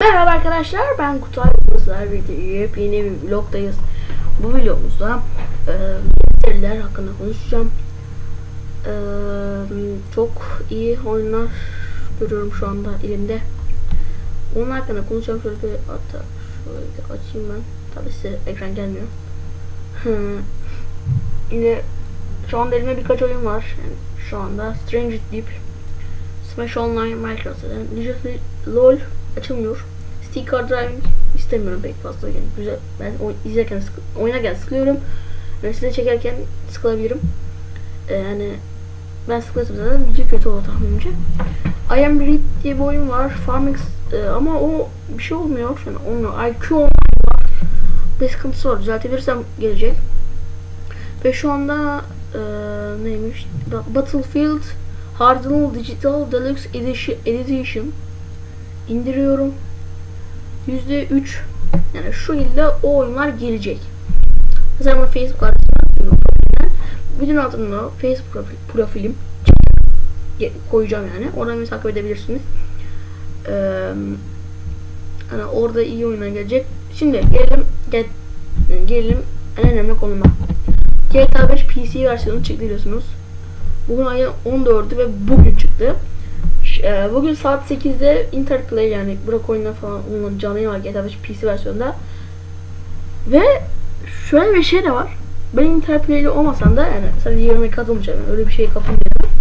Merhaba arkadaşlar ben Kutay Bizler birlikte yepyeni bir vlogdayız. Bu vlogumuzda e, hakkında konuşacağım. E, çok iyi oyunlar görüyorum şu anda elimde. Onun hakkında konuşacağım şöyle bir hatta şöyle açayım ben. Tabi size ekran gelmiyor. Yine şu anda elimde birkaç oyun var. Yani şu anda Stranger Deep, Smash Online, Minecraft, Ninja LOL açılmıyor. Stick Car Driving istemiyorum pek fazla. Yani güzel. Ben oy, izlerken sıkı, oynarken sıkılıyorum. Yani size çekerken sıkılabilirim. Ee, yani ben sıkılırsam zaten video kötü olur tahminimce. I Am Reed diye bir oyun var. Farming e, ama o bir şey olmuyor. Yani olmuyor. IQ var. Bir sıkıntısı var. Düzeltebilirsem gelecek. Ve şu anda e, neymiş? Battlefield Hardened Digital Deluxe Edition, indiriyorum. %3 yani şu yılda o oyunlar gelecek. Mesela ben Facebook adresimi Bütün altında Facebook profil, profilim koyacağım yani. Oradan beni takip edebilirsiniz. Ee, yani orada iyi oyunlar gelecek. Şimdi gelelim gel, gelelim en önemli konuma. GTA 5 PC versiyonu çıktı biliyorsunuz. Bugün ayın 14'ü ve bugün çıktı. Bugün saat 8'de Interplay yani Burak oyunlar falan onun canlı yayın var GTA 5 PC versiyonunda. Ve şöyle bir şey de var. Ben Interplay'li olmasam da yani sadece yerime katılmayacağım. Yani öyle bir şey kapılmayacağım.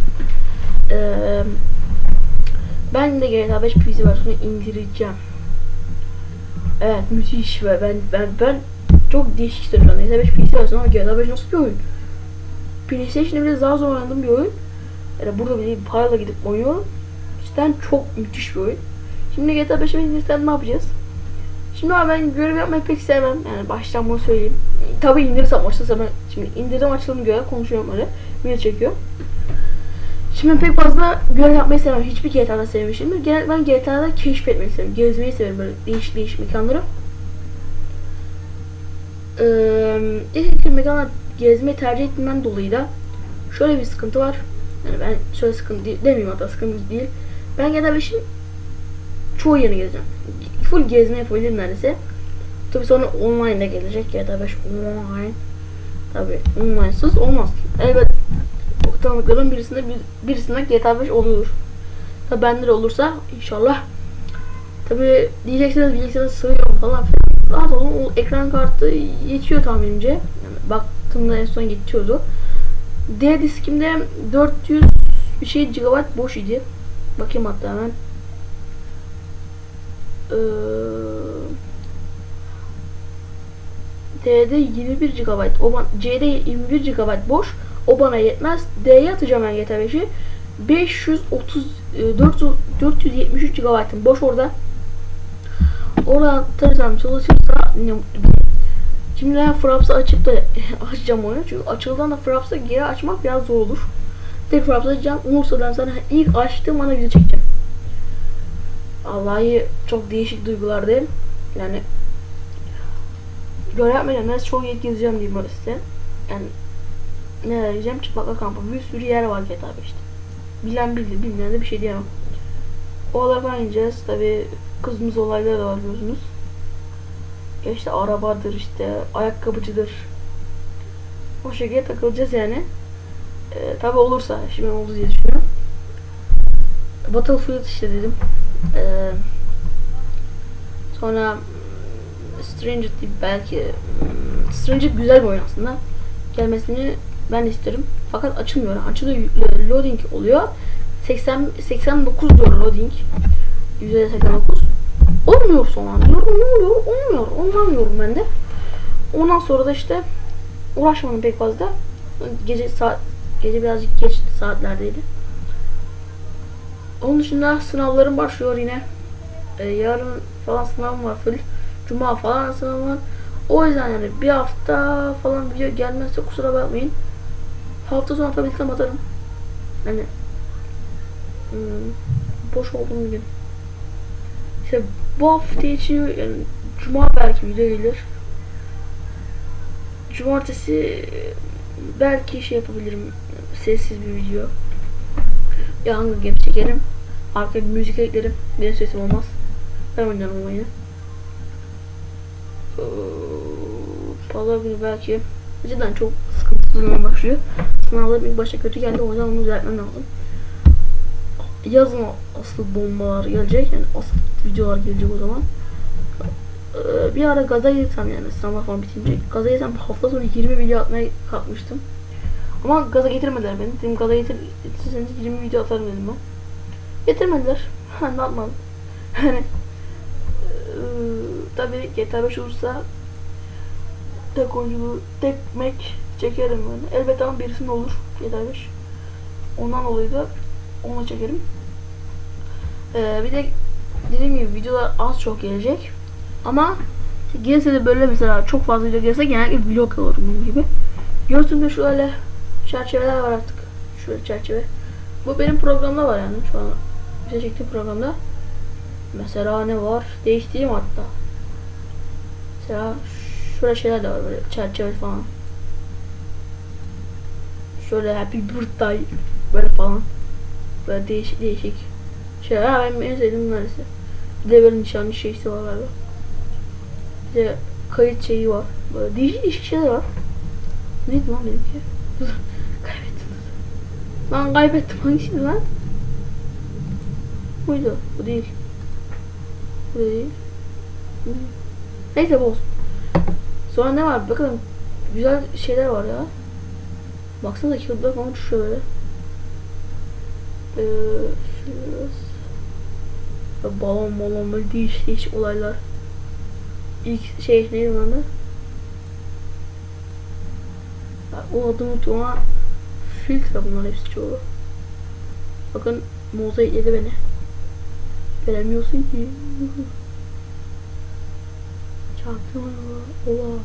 Ee, ben de GTA 5 PC versiyonu indireceğim. Evet müthiş ve ben ben ben çok değişik istiyorum GTA 5 PC versiyonu ama GTA 5 nasıl bir oyun? PlayStation'da bile daha zor oynadığım bir oyun. Yani burada bile parayla gidip oynuyorum. Cidden çok müthiş bir oyun. Şimdi GTA 5'e indirsem ne yapacağız? Şimdi abi ben görev yapmayı pek sevmem. Yani baştan bunu söyleyeyim. Tabi indirirsem açılırsam ben şimdi indirdim açılımı göre konuşuyorum öyle. Video çekiyor. Şimdi pek fazla görev yapmayı sevmem. Hiçbir GTA'da sevmişimdir. Genel ben GTA'da keşfetmeyi seviyorum. Gezmeyi seviyorum böyle değişik değişik mekanları. Ee, ilk mekanlar gezmeyi tercih ettiğimden dolayı da şöyle bir sıkıntı var. Yani ben şöyle sıkıntı değil, demeyeyim hatta sıkıntı değil. Ben GTA 5'in çoğu yerini gezeceğim. Full gezme yapabilirim neredeyse. Tabi sonra online de gelecek GTA 5 online. Tabi online'sız olmaz. Evet tanıdıklarım birisinde birisinde GTA 5 oluyor. Tabi bende de olursa inşallah. Tabi diyeceksiniz diyeceksiniz sığıyorum falan filan. Rahat olun o ekran kartı yetiyor tahminimce. Yani baktığımda en son yetiyordu. D diskimde 400 bir şey GB boş idi. Bakayım hatta hemen. Ee, D'de 21 GB, o C'de 21 GB boş. O bana yetmez. D'ye atacağım ben GTA 5'i. 530 400, 473 GB'ım boş orada. Orada atırsam çalışırsa Şimdi ben Fraps'ı açıp da açacağım oyunu. Çünkü açıldığında Fraps'ı geri açmak biraz zor olur. Tek Fraps'ı açacağım. Umursa'dan sonra ilk açtığım ana video çekeceğim. Vallahi çok değişik duygulardayım. Yani göre yapmayacağım. Ben çok iyi gezeceğim diyeyim size. Yani ne diyeceğim? Çıplakla kampı. Bir sürü yer var GTA 5'te. Bilen bildi, bilmeyen de bir şey diyemem. O olarak ineceğiz. Tabi kızımız olayları da var biliyorsunuz. Ya işte arabadır işte ayakkabıcıdır. O şekilde takılacağız yani. Ee, tabi olursa şimdi oldu diye düşünüyorum. Battlefield işte dedim. Ee, sonra Stranger Deep belki Stranger güzel bir oyun aslında. Gelmesini ben isterim. Fakat açılmıyor. Açılıyor loading oluyor. 80 89 diyor loading. %89. Olmuyor sonra. Diyorum ne oluyor? Olmuyor. Olmuyorum ben de. Ondan sonra da işte uğraşmadım pek fazla. Gece saat gece birazcık geç saatlerdeydi. Onun dışında sınavlarım başlıyor yine. Ee, yarın falan sınavım var full. Cuma falan sınavım var. O yüzden yani bir hafta falan video gelmezse kusura bakmayın. Hafta sonu atabilsem atarım. Yani hmm, boş olduğum gün. İşte bu hafta içi yani cuma belki video gelir. Cumartesi belki şey yapabilirim. Sessiz bir video. Ya Hunger Games çekerim. Arkaya bir müzik eklerim. Benim sesim olmaz. Ben oynarım oyunu. Ee, Pazar günü belki cidden çok sıkıntılı başlıyor. Sınavlar ilk başta kötü geldi o yüzden onu düzeltmem lazım. Yazın asıl bombalar gelecek yani asıl videolar gelecek o zaman. Ee, bir ara gaza girsem yani sınavlar falan bitince gaza girsem hafta sonu 20 video atmaya kalkmıştım. Ama gaza getirmediler beni. Dedim gaza getir, getirseniz 20 video atarım dedim ben. Getirmediler. Ben de atmadım. Hani eee, tabii GTA 5 olursa tek oyunculuğu, tek mek çekerim yani. Elbette ama birisinin olur GTA 5. Ondan dolayı da onu çekerim. Eee, bir de dediğim gibi videolar az çok gelecek. Ama gelirse de böyle mesela çok fazla video gelirse genellikle vlog alırım bunun gibi. Görsün de şöyle çerçeveler var artık. Şöyle çerçeve. Bu benim programda var yani şu an bize çektiğim programda. Mesela ne var? Değiştireyim hatta. Mesela şöyle şeyler de var böyle çerçeve falan. Şöyle happy birthday böyle falan. Böyle değişik değişik şeyler. Benim en sevdiğim neresi? Bir de böyle nişanlı şeysi var galiba. Bir de kayıt şeyi var. Böyle değişik değişik şeyler var. Neydi lan benimki? Kaybettim. Lan kaybettim hangisiydi lan? Buydu. Bu değil. Bu değil. Neyse bu olsun. Sonra ne var? Bakalım. Güzel şeyler var ya. Baksana kağıtlar falan şöyle. Ee, Böyle balon balon böyle değişik değişik olaylar. İlk şey neydi? Ya, O adını unuttum ama filtre bunlar hepsi çoğu. Bakın mozaikledi beni. Göremiyorsun ki. Çarptım ona. Oha.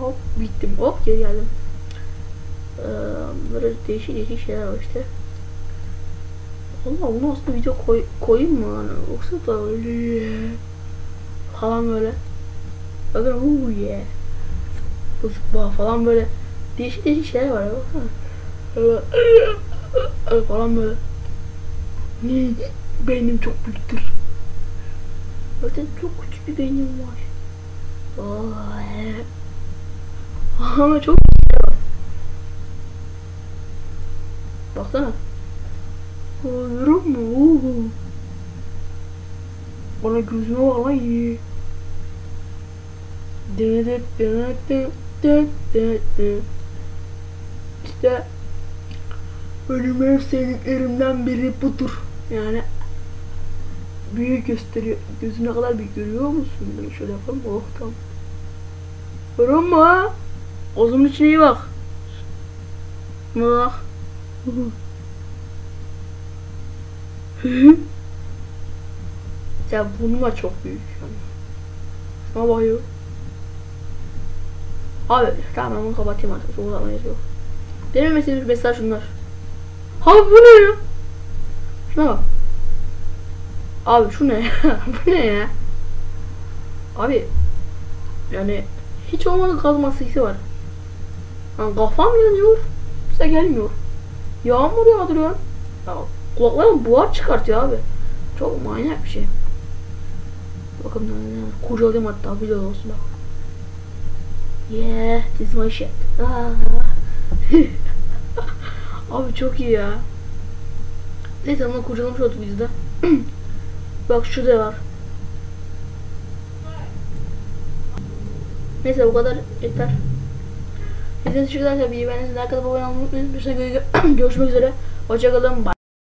Hop bittim. Hop geri geldim. Ee, böyle değişik değişik şeyler var işte. Allah bunu aslında video koy, koyayım mı? Hani, yoksa da öyle falan böyle. Bakın uuu yeah. Zıpla falan böyle değişik değişik şeyler var ya baksana. Böyle, öyle falan böyle. Beynim çok büyüktür. Zaten çok küçük bir beynim var. Ama çok güzel var. Baksana. Görüyor musun? Bana gözüme bak lan iyi. İşte benim en sevdiklerimden biri budur. Yani büyük gösteriyor. Gözüne kadar büyük görüyor musun? Dur şöyle yapalım. Oh tamam. Görüyor musun? Ağzımın içine iyi bak. Bak. Ya bunun da çok büyük. Yani. Şuna bakıyor. Abi tamam ben kapatayım artık. Çok gerek yok. Benim mesela mesela şunlar. Abi bu ne ya? Şuna bak. Abi şu ne? bu ne ya? Abi yani hiç olmadı kazması hissi var. Yani kafam yanıyor. Size gelmiyor. Yağmur yağdırıyor. Ya kulaklarım buhar çıkartıyor abi. Çok manyak bir şey. Bakın ben kurcalayayım hatta video olsun bak. Yeah, this is my shit. Ah. abi çok iyi ya. Neyse ama kurcalamış olduk biz de. bak şurada var. Neyse bu kadar yeter. İzlediğiniz için teşekkürler tabii. Ben sizin arkada abone olmayı unutmayın. Görüşmek üzere. Hoşçakalın. Bye.